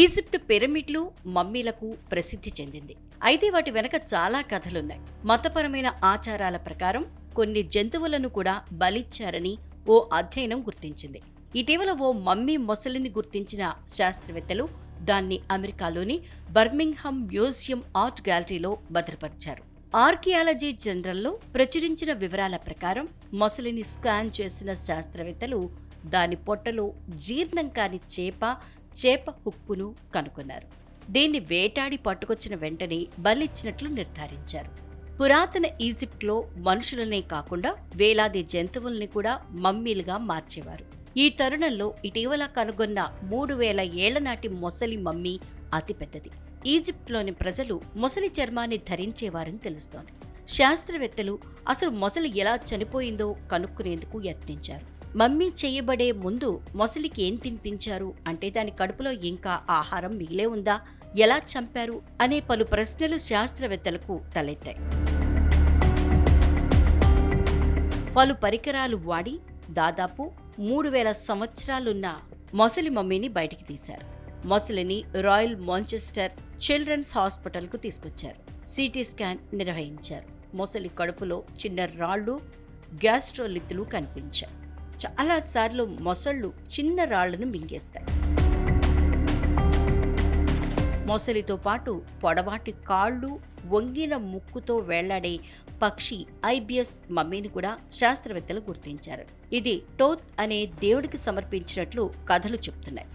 Egypt పిరమిడ్లు మమ్మీలకు ప్రసిద్ధి చెందింది. అయితే వాటి వెనక చాలా కథలున్నాయి. మతపరమైన ఆచారాల ప్రకారం కొన్ని జంతువులను కూడా బలిచ్చారని ఓ అధ్యయనం గుర్తించింది. ఇటీవల ఓ మమ్మీ మొసలిని గుర్తించిన శాస్త్రవేత్తలు దాన్ని అమెరికాలోని బర్మింగ్హమ్ మ్యూజియం ఆర్ట్ గ్యాలరీలో భద్రపరిచారు. ఆర్కియాలజీ జనరల్లో ప్రచురించిన వివరాల ప్రకారం మొసలిని స్కాన్ చేసిన శాస్త్రవేత్తలు దాని పొట్టలో జీర్ణం కాని చేప చేప హుక్కును కనుగొన్నారు దీన్ని వేటాడి పట్టుకొచ్చిన వెంటనే బలిచ్చినట్లు నిర్ధారించారు. పురాతన ఈజిప్ట్లో మనుషులనే కాకుండా వేలాది జంతువుల్ని కూడా మమ్మీలుగా మార్చేవారు. ఈ తరుణంలో ఇటీవల కనుగొన్న మూడు వేల ఏళ్ళ నాటి మొసలి మమ్మీ అతిపెద్దది. ఈజిప్ట్లోని ప్రజలు మొసలి చర్మాన్ని ధరించేవారని తెలుస్తోంది. శాస్త్రవేత్తలు అసలు మొసలి ఎలా చనిపోయిందో కనుక్కునేందుకు యత్నించారు. మమ్మీ చేయబడే ముందు మొసలికి ఏం తినిపించారు? అంటే దాని కడుపులో ఇంకా ఆహారం మిగిలే ఉందా? ఎలా చంపారు? అనే పలు ప్రశ్నలు శాస్త్రవేత్తలకు తలెత్తాయి. పలు పరికరాలు వాడి దాదాపు మూడు వేల సంవత్సరాలున్న మొసలి మమ్మీని బయటికి తీశారు. మొసలిని రాయల్ మాంచెస్టర్ చిల్డ్రన్స్ హాస్పిటల్కు తీసుకొచ్చారు. సిటీ స్కాన్ నిర్వహించారు. మొసలి కడుపులో చిన్న రాళ్ళు గ్యాస్ట్రోలిత్తులు కనిపించాయి. చాలాసార్లు మొసళ్ళు చిన్న రాళ్ళను మింగేస్తాయి. మొసలితో పాటు పొడవాటి కాళ్ళు వంగిన ముక్కుతో వేళ్ళాడే పక్షి ఐబిఎస్ మమ్మీని కూడా శాస్త్రవేత్తలు గుర్తించారు. ఇది టోత్ అనే దేవుడికి సమర్పించినట్లు కథలు చెప్తున్నాయి.